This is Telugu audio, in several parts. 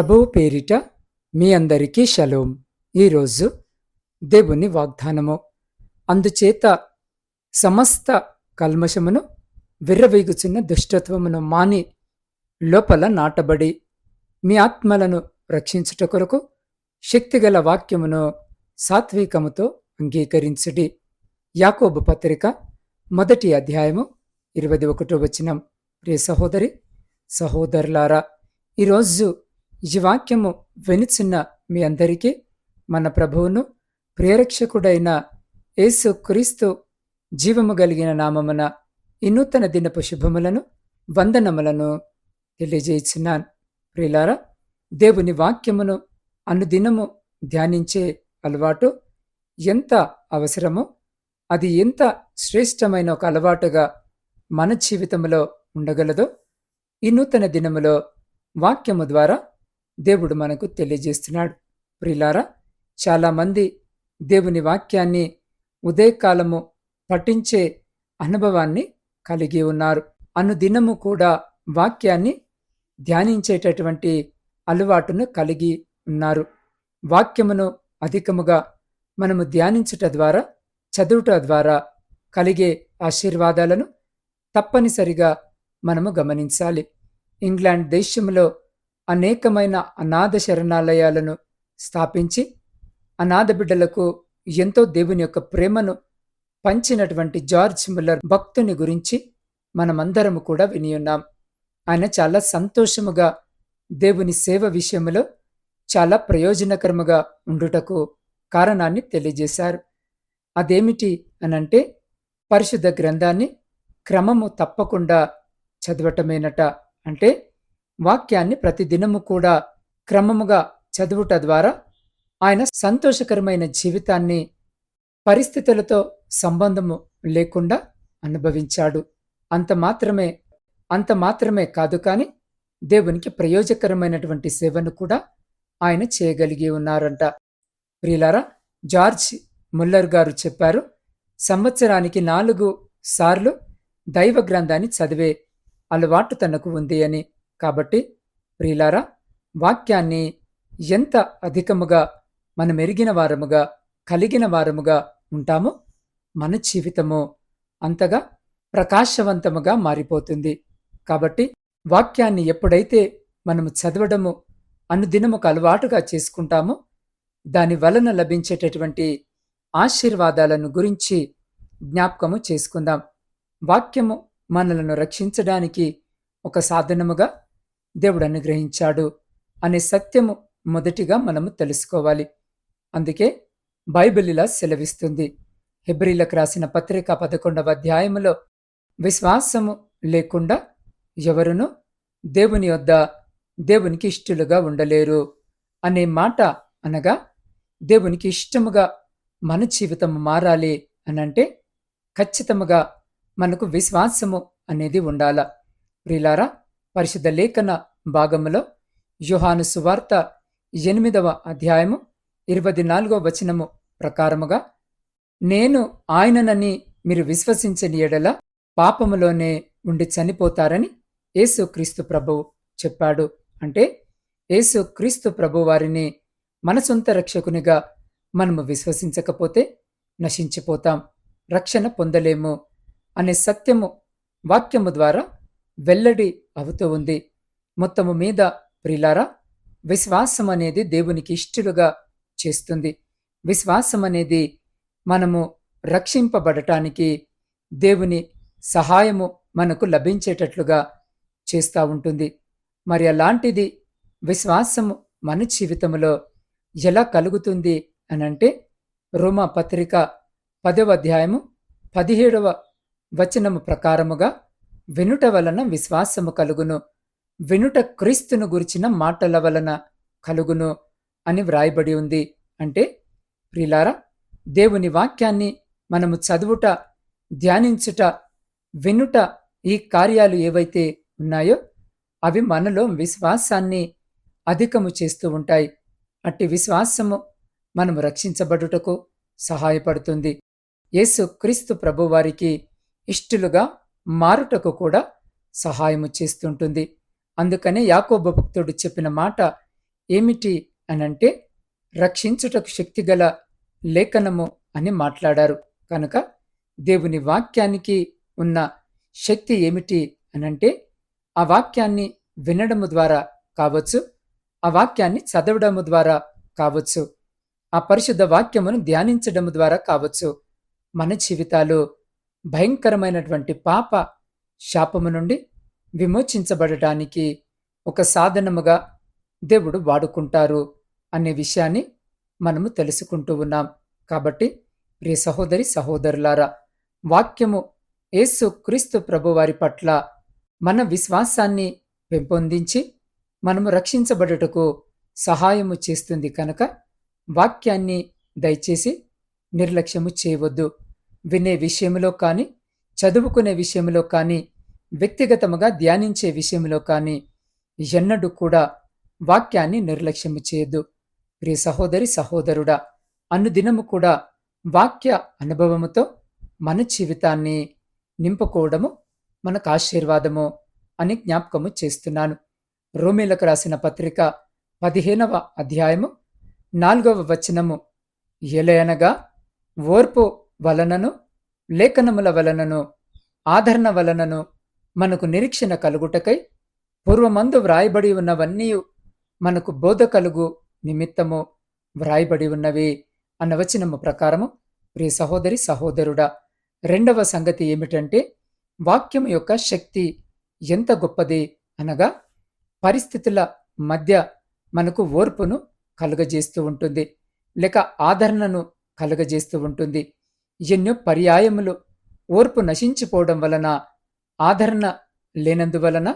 ప్రభువు పేరిట మీ అందరికీ షలోం. ఈరోజు దేవుని వాగ్దానము. అందుచేత సమస్త కల్మషమును విర్రవీగుచున్న దుష్టత్వమును మాని లోపల నాటబడి మీ ఆత్మలను రక్షించుట కొరకు శక్తిగల వాక్యమును సాత్వికముతో అంగీకరించుడి. యాకోబు పత్రిక మొదటి అధ్యాయము ఇరవై ఒకటో వచనం. ప్రియ సహోదరి సహోదరులారా ఈరోజు ఈ వాక్యము వెనుచున్న మీ అందరికీ మన ప్రభువును ప్రేరక్షకుడైన యేసు క్రీస్తు జీవము కలిగిన నామమున ఈ నూతన దినపు శుభములను వందనములను తెలియజేస్తున్నాను ప్రియులారా దేవుని వాక్యమును అనుదినము ధ్యానించే అలవాటు ఎంత అవసరమో అది ఎంత శ్రేష్టమైన ఒక అలవాటుగా మన జీవితంలో ఉండగలదో ఈ నూతన దినములో వాక్యము ద్వారా దేవుడు మనకు తెలియజేస్తున్నాడు. ప్రిలారా చాలామంది దేవుని వాక్యాన్ని ఉదయకాలము పఠించే అనుభవాన్ని కలిగి ఉన్నారు. అనుదినము కూడా వాక్యాన్ని ధ్యానించేటటువంటి అలవాటును కలిగి ఉన్నారు. వాక్యమును అధికముగా మనము ధ్యానించుట ద్వారా చదువుట ద్వారా కలిగే ఆశీర్వాదాలను తప్పనిసరిగా మనము గమనించాలి. ఇంగ్లాండ్ దేశంలో అనేకమైన అనాథ శరణాలయాలను స్థాపించి అనాథ బిడ్డలకు ఎంతో దేవుని యొక్క ప్రేమను పంచినటువంటి జార్జ్ మిల్లర్ భక్తుని గురించి మనమందరము కూడా వినియున్నాం ఆయన చాలా సంతోషముగా దేవుని సేవ విషయంలో చాలా ప్రయోజనకరముగా ఉండుటకు కారణాన్ని తెలియజేశారు. అదేమిటి అనంటే పరిశుద్ధ గ్రంథాన్ని క్రమము తప్పకుండా చదవటమేనట అంటే వాక్యాన్ని ప్రతిదినము కూడా క్రమముగా చదువుట ద్వారా ఆయన సంతోషకరమైన జీవితాన్ని పరిస్థితులతో సంబంధము లేకుండా అనుభవించాడు. అంత మాత్రమే అంత మాత్రమే కాదు కానీ దేవునికి ప్రయోజకరమైనటువంటి సేవను కూడా ఆయన చేయగలిగి ఉన్నారంట. ప్రియులారా జార్జ్ ముల్లర్ గారు చెప్పారు సంవత్సరానికి నాలుగు సార్లు దైవ గ్రంథాన్ని చదివే అలవాటు తనకు ఉంది అని. కాబట్టి ప్రియులారా వాక్యాన్ని ఎంత అధికముగా మనం ఎరిగిన వారముగా కలిగిన వారముగా ఉంటామో మన జీవితము అంతగా ప్రకాశవంతముగా మారిపోతుంది. కాబట్టి వాక్యాన్ని ఎప్పుడైతే మనము చదవడము అనుదినముకు అలవాటుగా చేసుకుంటామో దాని వలన లభించేటటువంటి ఆశీర్వాదాలను గురించి జ్ఞాపకము చేసుకుందాం. వాక్యము మనలను రక్షించడానికి ఒక సాధనముగా దేవుడు అనుగ్రహించాడు అనే సత్యము మొదటిగా మనము తెలుసుకోవాలి. అందుకే బైబిల్ ఇలా సెలవిస్తుంది. హెబ్రిలకు రాసిన పత్రిక పదకొండవ అధ్యాయములో విశ్వాసము లేకుండా ఎవరును దేవుని వద్ద దేవునికి ఇష్టలుగా ఉండలేరు అనే మాట అనగా దేవునికి ఇష్టముగా మన జీవితం మారాలి అనంటే ఖచ్చితముగా మనకు విశ్వాసము అనేది ఉండాల. ప్రిలారా పరిశుద్ధ లేఖన భాగములో యుహాను సువార్త ఎనిమిదవ అధ్యాయము ఇరవై నాలుగవ వచనము ప్రకారముగా నేను ఆయననని మీరు విశ్వసించని ఎడల పాపములోనే ఉండి చనిపోతారని యేసు క్రీస్తు ప్రభువు చెప్పాడు. అంటే యేసు క్రీస్తు ప్రభు వారిని మన సొంత రక్షకునిగా మనము విశ్వసించకపోతే నశించిపోతాం రక్షణ పొందలేము అనే సత్యము వాక్యము ద్వారా వెల్లడి అవుతూ ఉంది. మొత్తము మీద ప్రిలారా విశ్వాసం అనేది దేవునికి ఇష్టలుగా చేస్తుంది. విశ్వాసం అనేది మనము రక్షింపబడటానికి దేవుని సహాయము మనకు లభించేటట్లుగా చేస్తూ ఉంటుంది. మరి అలాంటిది విశ్వాసము మన జీవితంలో ఎలా కలుగుతుంది అనంటే రోమా పత్రిక పదవ అధ్యాయము పదిహేడవ వచనము ప్రకారముగా వినుట వలన విశ్వాసము కలుగును. వినుట క్రీస్తును గురిచిన మాటల వలన కలుగును అని వ్రాయబడి ఉంది. అంటే ప్రిలారా దేవుని వాక్యాన్ని మనము చదువుట ధ్యానించుట వినుట ఈ కార్యాలు ఏవైతే ఉన్నాయో అవి మనలో విశ్వాసాన్ని అధికము చేస్తూ ఉంటాయి. అట్టి విశ్వాసము మనము రక్షించబడుటకు సహాయపడుతుంది. యేసు క్రీస్తు ప్రభువారికి ఇష్టలుగా మారుటకు కూడా సహాయము చేస్తుంటుంది. అందుకనే యాకోబ భక్తుడు చెప్పిన మాట ఏమిటి అనంటే రక్షించుటకు శక్తిగల లేఖనము అని మాట్లాడారు. కనుక దేవుని వాక్యానికి ఉన్న శక్తి ఏమిటి అనంటే ఆ వాక్యాన్ని వినడము ద్వారా కావచ్చు ఆ వాక్యాన్ని చదవడము ద్వారా కావచ్చు ఆ పరిశుద్ధ వాక్యమును ధ్యానించడము ద్వారా కావచ్చు. మన జీవితాలు భయంకరమైనటువంటి పాప శాపము నుండి విమోచించబడటానికి ఒక సాధనముగా దేవుడు వాడుకుంటారు అనే విషయాన్ని మనము తెలుసుకుంటూ ఉన్నాం. కాబట్టి ప్రియ సహోదరి సహోదరులారా వాక్యము యేసు క్రీస్తు ప్రభువారి పట్ల మన విశ్వాసాన్ని పెంపొందించి మనము రక్షించబడుటకు సహాయము చేస్తుంది కనుక వాక్యాన్ని దయచేసి నిర్లక్ష్యము చేయవద్దు. వినే విషయంలో కానీ చదువుకునే విషయంలో కానీ వ్యక్తిగతముగా ధ్యానించే విషయంలో కానీ ఎన్నడూ కూడా వాక్యాన్ని నిర్లక్ష్యము చేయొద్దు. ప్రియ సహోదరి సహోదరుడా అనుదినము కూడా వాక్య అనుభవముతో మన జీవితాన్ని నింపుకోవడము మనకు ఆశీర్వాదము అని జ్ఞాపకము చేస్తున్నాను. రోమిలకు రాసిన పత్రిక పదిహేనవ అధ్యాయము నాలుగవ వచనము. ఎలయనగా ఓర్పు వలనను లేఖనముల వలనను ఆదరణ వలనను మనకు నిరీక్షణ కలుగుటకై పూర్వమందు వ్రాయబడి ఉన్నవన్నీ మనకు బోధ కలుగు నిమిత్తము వ్రాయబడి ఉన్నవి అన్న వచనము ప్రకారము. ప్రియ సహోదరి సహోదరుడా రెండవ సంగతి ఏమిటంటే వాక్యం యొక్క శక్తి ఎంత గొప్పది అనగా పరిస్థితుల మధ్య మనకు ఓర్పును కలుగజేస్తూ ఉంటుంది. లేక ఆదరణను కలుగజేస్తూ ఉంటుంది. ఎన్నో పర్యాయములు ఓర్పు నశించిపోవడం వలన ఆదరణ లేనందువలన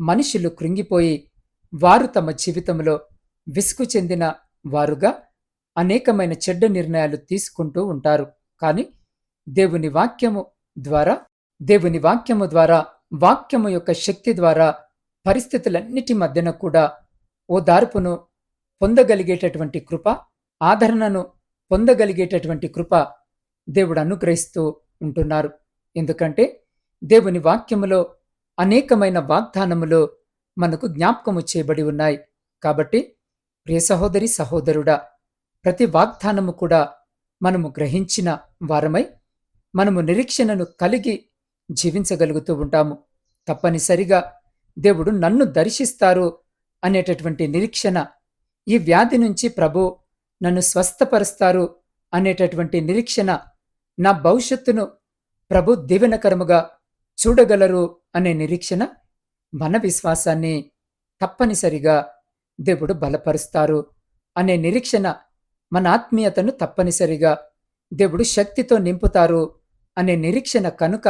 మనుషులు కృంగిపోయి వారు తమ జీవితంలో విసుగు చెందిన వారుగా అనేకమైన చెడ్డ నిర్ణయాలు తీసుకుంటూ ఉంటారు. కానీ దేవుని వాక్యము ద్వారా దేవుని వాక్యము ద్వారా వాక్యము యొక్క శక్తి ద్వారా పరిస్థితులన్నిటి మధ్యన కూడా ఓ దార్పును పొందగలిగేటటువంటి కృప ఆదరణను పొందగలిగేటటువంటి కృప దేవుడు అనుగ్రహిస్తూ ఉంటున్నారు. ఎందుకంటే దేవుని వాక్యములో అనేకమైన వాగ్దానములు మనకు జ్ఞాపకము చేయబడి ఉన్నాయి. కాబట్టి ప్రియ సహోదరి సహోదరుడా ప్రతి వాగ్దానము కూడా మనము గ్రహించిన వారమై మనము నిరీక్షణను కలిగి జీవించగలుగుతూ ఉంటాము. తప్పనిసరిగా దేవుడు నన్ను దర్శిస్తారు అనేటటువంటి నిరీక్షణ ఈ వ్యాధి నుంచి ప్రభు నన్ను స్వస్థపరుస్తారు అనేటటువంటి నిరీక్షణ నా భవిష్యత్తును ప్రభు దీవెనకరముగా చూడగలరు అనే నిరీక్షణ మన విశ్వాసాన్ని తప్పనిసరిగా దేవుడు బలపరుస్తారు అనే నిరీక్షణ మన ఆత్మీయతను తప్పనిసరిగా దేవుడు శక్తితో నింపుతారు అనే నిరీక్షణ కనుక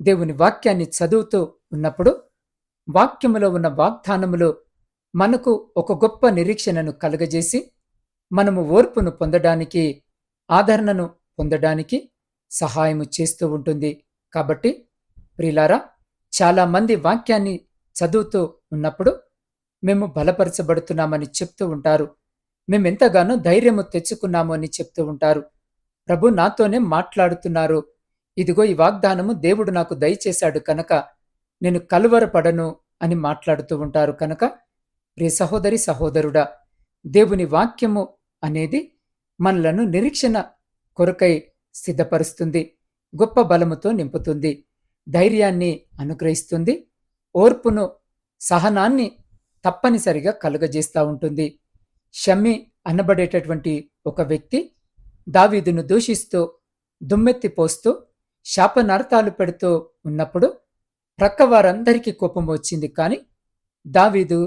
దేవుని వాక్యాన్ని చదువుతూ ఉన్నప్పుడు వాక్యములో ఉన్న వాగ్దానములు మనకు ఒక గొప్ప నిరీక్షణను కలుగజేసి మనము ఓర్పును పొందడానికి ఆదరణను పొందడానికి సహాయము చేస్తూ ఉంటుంది. కాబట్టి ప్రిలారా చాలామంది వాక్యాన్ని చదువుతూ ఉన్నప్పుడు మేము బలపరచబడుతున్నామని చెప్తూ ఉంటారు. మేమెంతగానో ధైర్యము తెచ్చుకున్నాము అని చెప్తూ ఉంటారు. ప్రభు నాతోనే మాట్లాడుతున్నారు. ఇదిగో ఈ వాగ్దానము దేవుడు నాకు దయచేశాడు కనుక నేను కలువరపడను అని మాట్లాడుతూ ఉంటారు కనుక ప్రియ సహోదరి సహోదరుడా దేవుని వాక్యము అనేది మనలను నిరీక్షణ కొరకై సిద్ధపరుస్తుంది గొప్ప బలముతో నింపుతుంది ధైర్యాన్ని అనుగ్రహిస్తుంది ఓర్పును సహనాన్ని తప్పనిసరిగా కలుగజేస్తూ ఉంటుంది. షమ్మి అనబడేటటువంటి ఒక వ్యక్తి దావీదును దూషిస్తూ దుమ్మెత్తి పోస్తూ శాపనార్థాలు పెడుతూ ఉన్నప్పుడు ప్రక్క వారందరికీ కోపం వచ్చింది కానీ దావీదు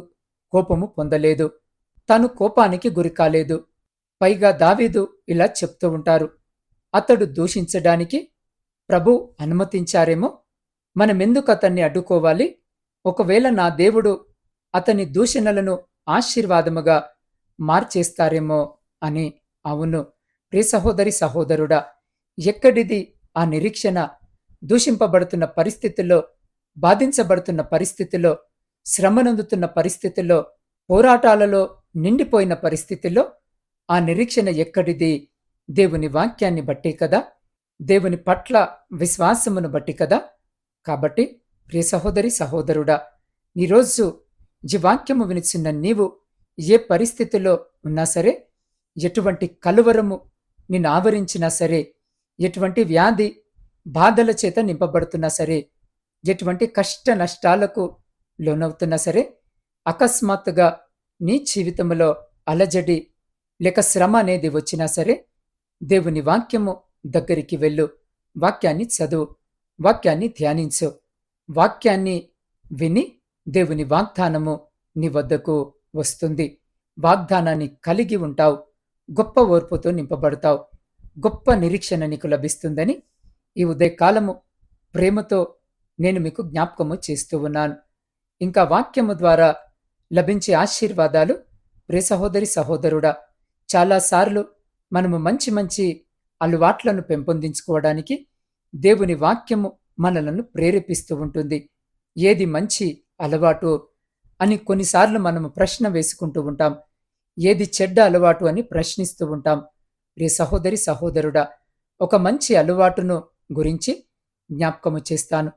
కోపము పొందలేదు. తను కోపానికి గురి కాలేదు. పైగా దావీదు ఇలా చెప్తూ ఉంటారు అతడు దూషించడానికి ప్రభు అనుమతించారేమో? మనమెందుకు అతన్ని అడ్డుకోవాలి? ఒకవేళ నా దేవుడు అతని దూషణలను ఆశీర్వాదముగా మార్చేస్తారేమో అని అవును. ప్రియ సహోదరి సహోదరుడా ఎక్కడిది ఆ నిరీక్షణ? దూషింపబడుతున్న పరిస్థితుల్లో బాధించబడుతున్న పరిస్థితుల్లో శ్రమనందుతున్న పరిస్థితుల్లో పోరాటాలలో నిండిపోయిన పరిస్థితుల్లో ఆ నిరీక్షణ ఎక్కడిది? దేవుని వాక్యాన్ని బట్టి కదా? దేవుని పట్ల విశ్వాసమును బట్టి కదా? కాబట్టి ప్రియ సహోదరి సహోదరుడా ఈరోజు జీవాక్యము వినిచిన నీవు ఏ పరిస్థితిలో ఉన్నా సరే ఎటువంటి కలువరము నిన్ను ఆవరించినా సరే ఎటువంటి వ్యాధి బాధల చేత నింపబడుతున్నా సరే ఎటువంటి కష్ట నష్టాలకు లోనవుతున్నా సరే అకస్మాత్తుగా నీ జీవితంలో అలజడి లేక శ్రమ అనేది వచ్చినా సరే దేవుని వాక్యము దగ్గరికి వెళ్ళు. వాక్యాన్ని చదువు. వాక్యాన్ని ధ్యానించు. వాక్యాన్ని విని దేవుని వాగ్దానము నీ వద్దకు వస్తుంది. వాగ్దానాన్ని కలిగి ఉంటావు. గొప్ప ఓర్పుతో నింపబడతావు. గొప్ప నిరీక్షణ నీకు లభిస్తుందని ఈ ఉదయకాలము ప్రేమతో నేను మీకు జ్ఞాపకము చేస్తూ ఉన్నాను. ఇంకా వాక్యము ద్వారా లభించే ఆశీర్వాదాలు ప్రే సహోదరి సహోదరుడా చాలాసార్లు మనము మంచి మంచి అలవాట్లను పెంపొందించుకోవడానికి దేవుని వాక్యము మనలను ప్రేరేపిస్తూ ఉంటుంది. ఏది మంచి అలవాటు అని కొన్నిసార్లు మనము ప్రశ్న వేసుకుంటూ ఉంటాం. ఏది చెడ్డ అలవాటు అని ప్రశ్నిస్తూ ఉంటాం. రే సహోదరి సహోదరుడా ఒక మంచి అలవాటును గురించి జ్ఞాపకము చేస్తాను.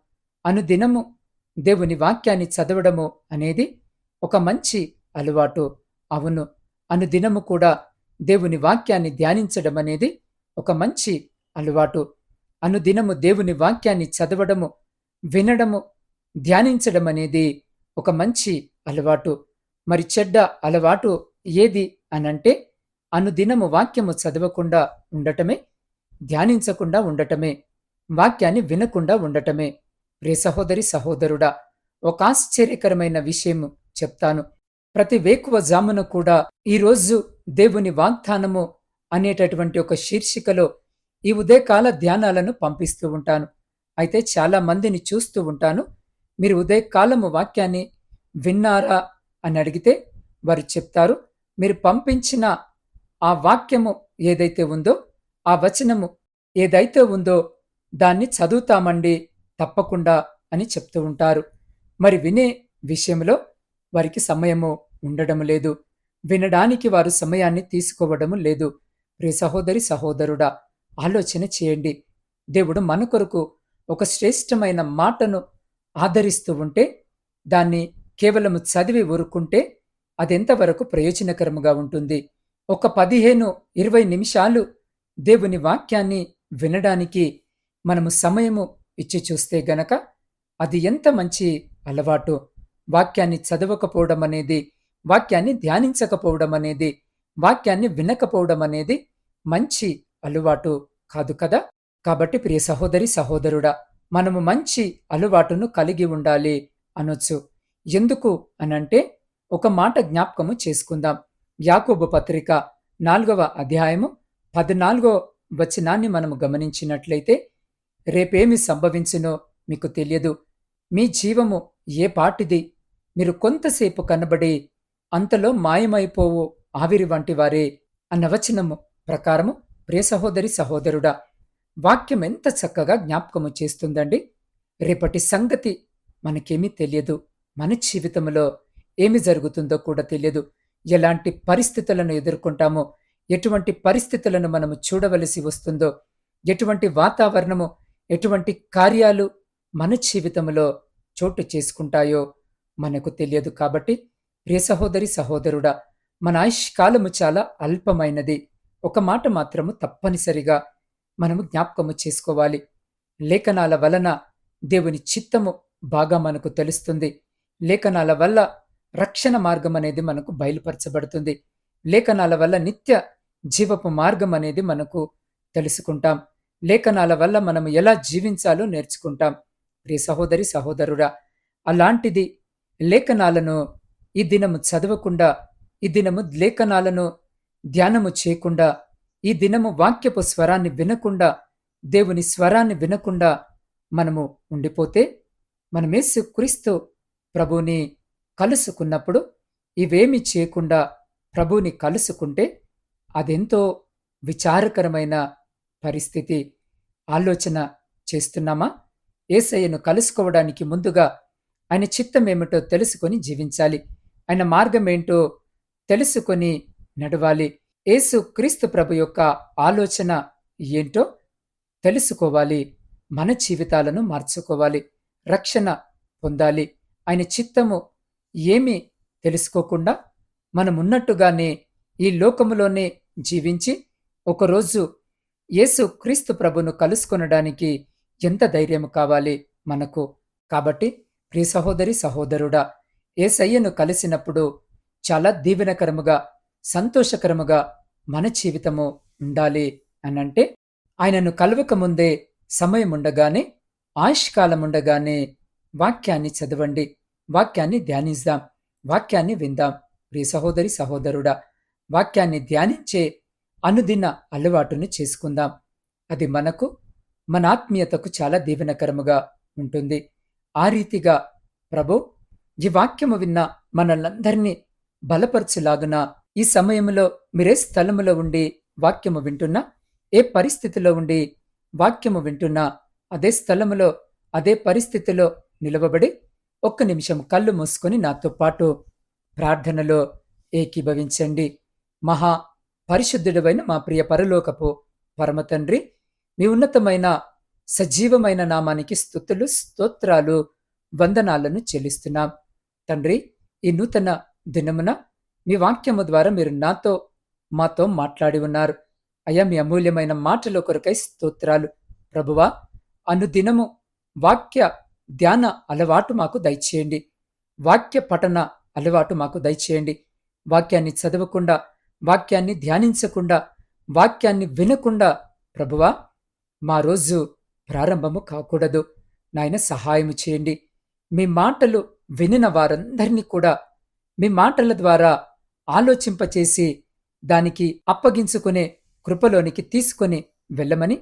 అనుదినము దేవుని వాక్యాన్ని చదవడము అనేది ఒక మంచి అలవాటు. అవును అనుదినము కూడా దేవుని వాక్యాన్ని ధ్యానించడం అనేది ఒక మంచి అలవాటు. అనుదినము దేవుని వాక్యాన్ని చదవడము వినడము ధ్యానించడం అనేది ఒక మంచి అలవాటు. మరి చెడ్డ అలవాటు ఏది అనంటే అనుదినము వాక్యము చదవకుండా ఉండటమే ధ్యానించకుండా ఉండటమే వాక్యాన్ని వినకుండా ఉండటమే. రే సహోదరి సహోదరుడా ఒక ఆశ్చర్యకరమైన విషయము చెప్తాను. ప్రతి వేకువ జామున కూడా ఈరోజు దేవుని వాగ్దానము అనేటటువంటి ఒక శీర్షికలో ఈ ఉదయకాల ధ్యానాలను పంపిస్తూ ఉంటాను. అయితే చాలా మందిని చూస్తూ ఉంటాను. మీరు ఉదయకాలము వాక్యాన్ని విన్నారా అని అడిగితే వారు చెప్తారు మీరు పంపించిన ఆ వాక్యము ఏదైతే ఉందో ఆ వచనము ఏదైతే ఉందో దాన్ని చదువుతామండి తప్పకుండా అని చెప్తూ ఉంటారు. మరి వినే విషయంలో వారికి సమయము ఉండడం లేదు. వినడానికి వారు సమయాన్ని తీసుకోవడము లేదు. ప్రియ సహోదరి సహోదరుడా ఆలోచన చేయండి. దేవుడు మన కొరకు ఒక శ్రేష్టమైన మాటను ఆదరిస్తూ ఉంటే దాన్ని కేవలము చదివి ఊరుకుంటే అదెంతవరకు ప్రయోజనకరముగా ఉంటుంది. ఒక పదిహేను ఇరవై నిమిషాలు దేవుని వాక్యాన్ని వినడానికి మనము సమయము ఇచ్చి చూస్తే గనక అది ఎంత మంచి అలవాటు. వాక్యాన్ని చదవకపోవడం అనేది వాక్యాన్ని ధ్యానించకపోవడం అనేది వాక్యాన్ని వినకపోవడం అనేది మంచి అలవాటు కాదు కదా? కాబట్టి ప్రియ సహోదరి సహోదరుడా మనము మంచి అలవాటును కలిగి ఉండాలి అనొచ్చు. ఎందుకు అనంటే ఒక మాట జ్ఞాపకము చేసుకుందాం. యాకోబు పత్రిక నాలుగవ అధ్యాయము పద్నాలుగో వచనాన్ని మనము గమనించినట్లయితే రేపేమి సంభవించునో మీకు తెలియదు. మీ జీవము ఏ పాటిది? మీరు కొంతసేపు కనబడి అంతలో మాయమైపోవు ఆవిరి వంటి వారే అన్న వచనము ప్రకారము ప్రియ సహోదరి సహోదరుడా వాక్యం ఎంత చక్కగా జ్ఞాపకము చేస్తుందండి. రేపటి సంగతి మనకేమీ తెలియదు. మన జీవితంలో ఏమి జరుగుతుందో కూడా తెలియదు. ఎలాంటి పరిస్థితులను ఎదుర్కొంటామో ఎటువంటి పరిస్థితులను మనము చూడవలసి వస్తుందో ఎటువంటి వాతావరణము ఎటువంటి కార్యాలు మన జీవితంలో చోటు చేసుకుంటాయో మనకు తెలియదు కాబట్టి ప్రియ సహోదరి సహోదరుడా మన ఆయుష్ కాలము చాలా అల్పమైనది. ఒక మాట మాత్రము తప్పనిసరిగా మనము జ్ఞాపకము చేసుకోవాలి. లేఖనాల వలన దేవుని చిత్తము బాగా మనకు తెలుస్తుంది. లేఖనాల వల్ల రక్షణ మార్గం అనేది మనకు బయలుపరచబడుతుంది. లేఖనాల వల్ల నిత్య జీవపు మార్గం అనేది మనకు తెలుసుకుంటాం. లేఖనాల వల్ల మనం ఎలా జీవించాలో నేర్చుకుంటాం. ప్రియ సహోదరి సహోదరుడా అలాంటిది లేఖనాలను ఈ దినము చదవకుండా ఈ దినము లేఖనాలను ధ్యానము చేయకుండా ఈ దినము వాక్యపు స్వరాన్ని వినకుండా దేవుని స్వరాన్ని వినకుండా మనము ఉండిపోతే మనమేసు క్రీస్తు ప్రభుని కలుసుకున్నప్పుడు ఇవేమి చేయకుండా ప్రభుని కలుసుకుంటే అదెంతో విచారకరమైన పరిస్థితి. ఆలోచన చేస్తున్నామా? ఏసయ్యను కలుసుకోవడానికి ముందుగా ఆయన చిత్తమేమిటో తెలుసుకొని జీవించాలి. ఆయన మార్గం ఏంటో తెలుసుకొని నడవాలి. యేసు క్రీస్తు ప్రభు యొక్క ఆలోచన ఏంటో తెలుసుకోవాలి. మన జీవితాలను మార్చుకోవాలి. రక్షణ పొందాలి. ఆయన చిత్తము ఏమీ తెలుసుకోకుండా మనమున్నట్టుగానే ఈ లోకములోనే జీవించి ఒకరోజు యేసు క్రీస్తు ప్రభును కలుసుకొనడానికి ఎంత ధైర్యం కావాలి మనకు. కాబట్టి ప్రియ సహోదరి సహోదరుడా ఏసయ్యను కలిసినప్పుడు చాలా దీవెనకరముగా సంతోషకరముగా మన జీవితము ఉండాలి అనంటే ఆయనను కలవక ముందే సమయం ఉండగానే ఆయుష్కాలం ఉండగానే వాక్యాన్ని చదవండి. వాక్యాన్ని ధ్యానిద్దాం. వాక్యాన్ని విందాం. ప్రియ సహోదరి సహోదరుడా వాక్యాన్ని ధ్యానించే అనుదిన అలవాటును చేసుకుందాం. అది మనకు మన ఆత్మీయతకు చాలా దీవెనకరముగా ఉంటుంది. ఆ రీతిగా ప్రభు ఈ వాక్యము విన్న మనల్నందరినీ బలపరచులాగున ఈ సమయంలో మీరే స్థలములో ఉండి వాక్యము వింటున్నా ఏ పరిస్థితిలో ఉండి వాక్యము వింటున్నా అదే స్థలములో అదే పరిస్థితిలో నిలవబడి ఒక్క నిమిషం కళ్ళు మూసుకొని నాతో పాటు ప్రార్థనలో ఏకీభవించండి. మహా పరిశుద్ధుడవైన మా ప్రియ పరలోకపు పరమతండ్రి మీ ఉన్నతమైన సజీవమైన నామానికి స్థుతులు స్తోత్రాలు వందనాలను చెల్లిస్తున్నాం. తండ్రి ఈ నూతన దినమున మీ వాక్యము ద్వారా మీరు నాతో మాతో మాట్లాడి ఉన్నారు. అయ్యా మీ అమూల్యమైన మాటల కొరకై స్తోత్రాలు. ప్రభువా అనుదినము వాక్య ధ్యాన అలవాటు మాకు దయచేయండి. వాక్య పఠన అలవాటు మాకు దయచేయండి. వాక్యాన్ని చదవకుండా వాక్యాన్ని ధ్యానించకుండా వాక్యాన్ని వినకుండా ప్రభువా మా రోజు ప్రారంభము కాకూడదు. నాయన సహాయము చేయండి. మీ మాటలు వినిన వారందరినీ కూడా మీ మాటల ద్వారా ఆలోచింపచేసి దానికి అప్పగించుకునే కృపలోనికి తీసుకొని వెళ్ళమని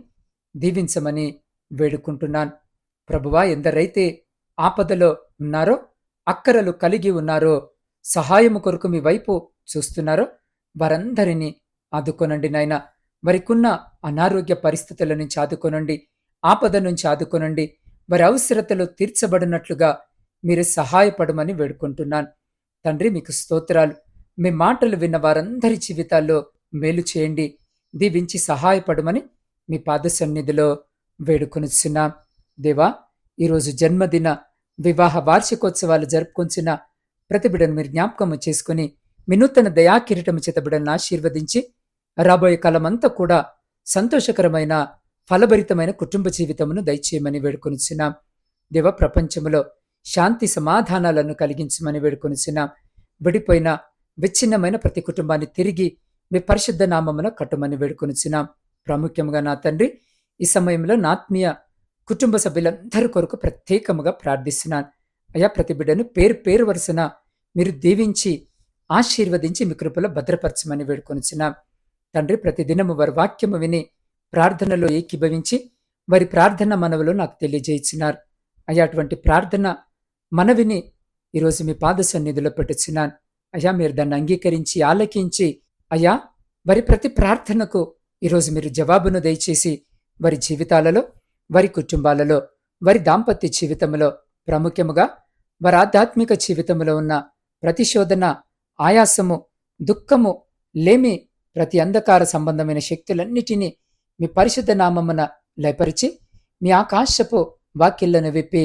దీవించమని వేడుకుంటున్నాను. ప్రభువా ఎందరైతే ఆపదలో ఉన్నారో అక్కరలు కలిగి ఉన్నారో సహాయము కొరకు మీ వైపు చూస్తున్నారో వారందరినీ ఆదుకొనండి నాయన. వారికున్న అనారోగ్య పరిస్థితుల నుంచి ఆదుకొనండి ఆపద నుంచి ఆదుకొనండి వారి అవసరతలు తీర్చబడినట్లుగా మీరు సహాయపడమని వేడుకుంటున్నాను. తండ్రి మీకు స్తోత్రాలు. మీ మాటలు విన్న వారందరి జీవితాల్లో మేలు చేయండి. దీవించి సహాయపడమని మీ పాద సన్నిధిలో వేడుకొనిచున్నాం. దేవా ఈరోజు జన్మదిన వివాహ వార్షికోత్సవాలు జరుపుకొంచిన ప్రతిబిడను మీరు జ్ఞాపకము చేసుకుని మీ నూతన దయాకిరీటము చేత బిడలను ఆశీర్వదించి రాబోయే కాలమంతా కూడా సంతోషకరమైన ఫలభరితమైన కుటుంబ జీవితమును దయచేయమని వేడుకొనిచ్చున్నాం దేవ ప్రపంచంలో శాంతి సమాధానాలను కలిగించమని వేడుకొనిసిన విడిపోయిన విచ్ఛిన్నమైన ప్రతి కుటుంబాన్ని తిరిగి మీ పరిశుద్ధ నామమున కట్టుమని వేడుకొనిచున్నాం ప్రాముఖ్యంగా నా తండ్రి ఈ సమయంలో నాత్మీయ కుటుంబ సభ్యులందరి కొరకు ప్రత్యేకముగా ప్రార్థిస్తున్నాను. అయా ప్రతి బిడ్డను పేరు పేరు వరుసన మీరు దీవించి ఆశీర్వదించి మీ కృపలో భద్రపరచమని వేడుకొనిచున్నాం తండ్రి ప్రతిదినము వారి వాక్యము విని ప్రార్థనలో ఏకీభవించి వారి ప్రార్థన మనవలో నాకు తెలియజేయించినారు అయ్యా అటువంటి ప్రార్థన మనవిని ఈరోజు మీ పాద సన్నిధిలో పెట్టుచున్నాను అయ్యా మీరు దాన్ని అంగీకరించి ఆలకించి అయ్యా వారి ప్రతి ప్రార్థనకు ఈరోజు మీరు జవాబును దయచేసి వారి జీవితాలలో వారి కుటుంబాలలో వారి దాంపత్య జీవితంలో ప్రాముఖ్యముగా వారి ఆధ్యాత్మిక జీవితంలో ఉన్న ప్రతిశోధన ఆయాసము దుఃఖము లేమి ప్రతి అంధకార సంబంధమైన శక్తులన్నిటినీ మీ పరిశుద్ధ నామమున లయపరిచి మీ ఆకాశపు వాక్యలను విప్పి